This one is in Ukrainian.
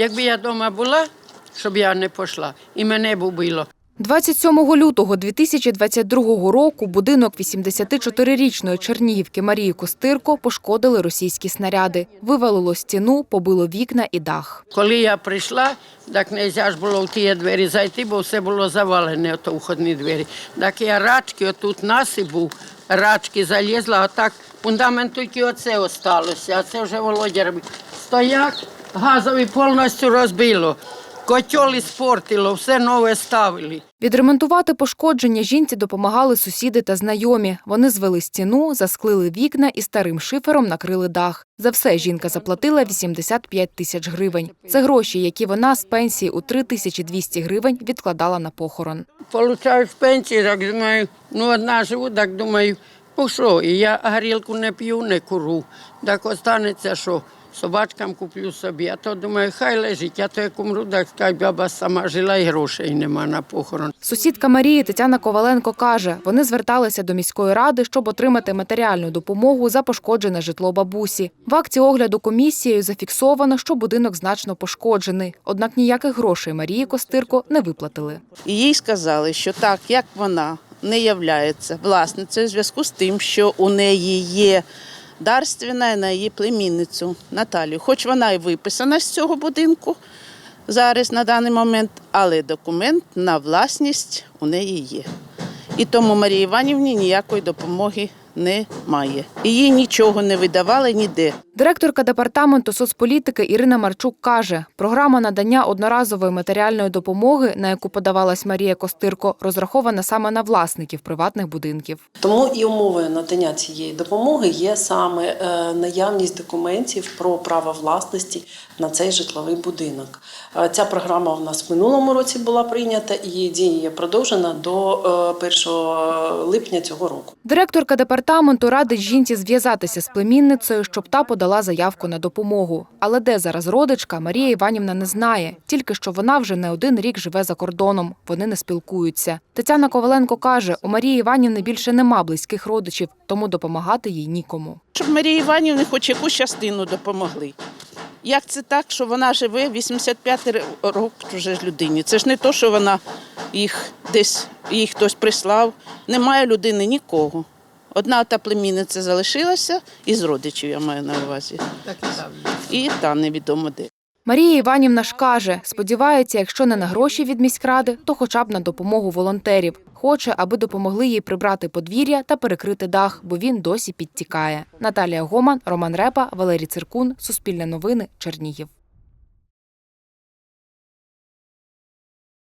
Якби я вдома була, щоб я не пішла, і мене б убило. 27 лютого 2022 року будинок 84-річної Чернігівки Марії Костирко пошкодили російські снаряди. Вивалило стіну, побило вікна і дах. Коли я прийшла, так не можна ж було в ті двері зайти, бо все було завалене, ото входні двері. Так я рачки, отут насип був, рачки залізла, а так фундамент тільки оце осталося, а це вже Володя робив. Стояк газовий повністю розбило, котел спортило, все нове ставили. Відремонтувати пошкодження жінці допомагали сусіди та знайомі. Вони звели стіну, засклили вікна і старим шифером накрили дах. За все жінка заплатила 85 тисяч гривень. Це гроші, які вона з пенсії у 3200 гривень відкладала на похорон. Получаю з пенсії, так думаю, ну одна живу, так думаю, ну що, і я горілку не п'ю, не куру. Так останеться, що собачкам куплю собі. А то думаю, хай лежить, а то як умру, так скай баба сама жила і грошей нема на похорон. Сусідка Марії Тетяна Коваленко каже, вони зверталися до міської ради, щоб отримати матеріальну допомогу за пошкоджене житло бабусі. В акті огляду комісією зафіксовано, що будинок значно пошкоджений. Однак ніяких грошей Марії Костирко не виплатили. І їй сказали, що так, як вона не являється власницею в зв'язку з тим, що у неї є дарственна на її племінницю Наталію. Хоч вона і виписана з цього будинку зараз на даний момент, але документ на власність у неї є. І тому Марії Іванівні ніякої допомоги немає. Їй нічого не видавали ніде. Директорка департаменту соцполітики Ірина Марчук каже, програма надання одноразової матеріальної допомоги, на яку подавалась Марія Костирко, розрахована саме на власників приватних будинків. Тому і умовою надання цієї допомоги є саме е, наявність документів про право власності на цей житловий будинок. Е, Ця програма у нас в минулому році була прийнята і її дія продовжена до е, 1 липня цього року. Директорка департаменту радить жінці зв'язатися з племінницею, щоб та подала заявку на допомогу. Але де зараз родичка, Марія Іванівна не знає. Тільки що вона вже не один рік живе за кордоном. Вони не спілкуються. Тетяна Коваленко каже, у Марії Іванівни більше нема близьких родичів, тому допомагати їй нікому. Щоб Марії Іванівні хоч якусь частину допомогли. Як це так, що вона живе 85 років вже людині? Це ж не то, що вона їх десь їх хтось прислав. Немає людини нікого. Одна та племінниця залишилася із родичів, я маю на увазі. Так і там. І та невідомо де. Марія Іванівна ж каже, сподівається, якщо не на гроші від міськради, то хоча б на допомогу волонтерів. Хоче, аби допомогли їй прибрати подвір'я та перекрити дах, бо він досі підтікає. Наталія Гоман, Роман Репа, Валерій Циркун, Суспільне новини, Чернігів.